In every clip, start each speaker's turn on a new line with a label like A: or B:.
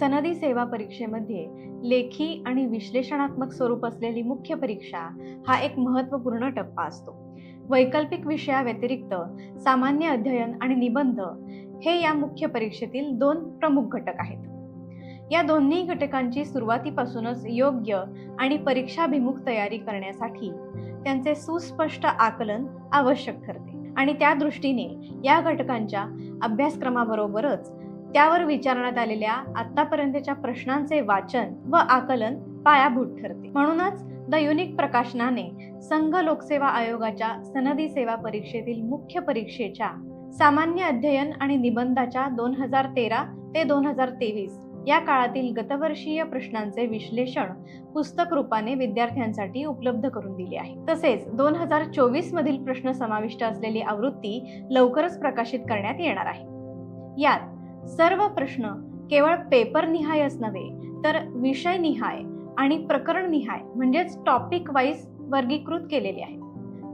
A: सनदी सेवा परीक्षेमध्ये लेखी आणि विश्लेषणात्मक स्वरूप असलेली मुख्य परीक्षा हा एक महत्त्वपूर्ण टप्पा असतो. वैकल्पिक विषयाव्यतिरिक्त सामान्य अध्ययन आणि निबंध हे या मुख्य परीक्षेतील दोन प्रमुख घटक आहेत. या दोन्ही घटकांची सुरुवातीपासूनच योग्य आणि परीक्षाभिमुख तयारी करण्यासाठी त्यांचे सुस्पष्ट आकलन आवश्यक ठरते आणि त्या दृष्टीने या घटकांच्या अभ्यासक्रमाबरोबरच त्यावर विचारण्यात आलेल्या आतापर्यंतच्या प्रश्नांचे वाचन व आकलन पायाभूत ठरते. म्हणूनच द युनिक प्रकाशनाने संघ लोकसेवा आयोगाच्या सनदी सेवा परीक्षेतील मुख्य परीक्षेच्या सामान्य अध्ययन आणि निबंधाच्या दोन हजार तेरा ते दोन हजार तेवीस या काळातील गतवर्षीय प्रश्नांचे विश्लेषण पुस्तक रूपाने विद्यार्थ्यांसाठी उपलब्ध करून दिले आहे. तसेच दोन हजार चोवीस मधील प्रश्न समाविष्ट असलेली आवृत्ती लवकरच प्रकाशित करण्यात येणार आहे. यात सर्व प्रश्न केवळ पेपर निहायच नव्हे तर विषय निहाय आणि प्रकरण निहाय म्हणजेच टॉपिक वाईज वर्गीकृत केलेले आहेत.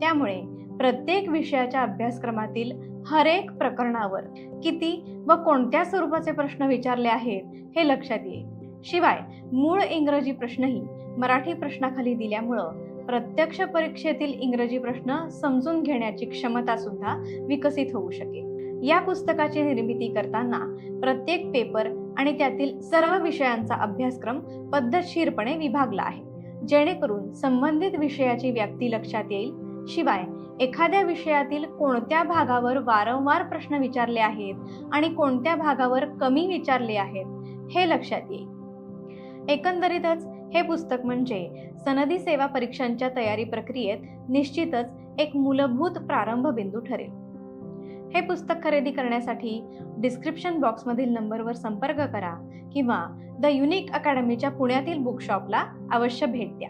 A: त्यामुळे प्रत्येक विषयाच्या अभ्यासक्रमातील हरेक प्रकरणावर किती व कोणत्या स्वरूपाचे प्रश्न विचारले आहेत हे लक्षात येईल. शिवाय मूळ इंग्रजी प्रश्नही मराठी प्रश्नाखाली दिल्यामुळं प्रत्यक्ष परीक्षेतील इंग्रजी प्रश्न समजून घेण्याची क्षमता सुद्धा विकसित होऊ शकेल. या पुस्तकाची निर्मिती करताना प्रत्येक पेपर आणि त्यातील सर्व विषयांचा अभ्यासक्रम पद्धतशीरपणे विभागला आहे. जेणेकरून संबंधित विषयाची व्याप्ती लक्षात येईल. शिवाय एखाद्या विषयातील कोणत्या भागावर वारंवार प्रश्न विचारले आहेत आणि कोणत्या भागावर कमी विचारले आहेत हे लक्षात येईल. एकंदरीतच हे पुस्तक म्हणजे सनदी सेवा परीक्षांच्या तयारी प्रक्रियेत निश्चितच एक मूलभूत प्रारंभ बिंदू ठरेल. हे पुस्तक खरेदी करण्यासाठी डिस्क्रिप्शन बॉक्समधील नंबरवर संपर्क करा किंवा द युनिक अकॅडमीच्या पुण्यातील बुकशॉपला अवश्य भेट द्या.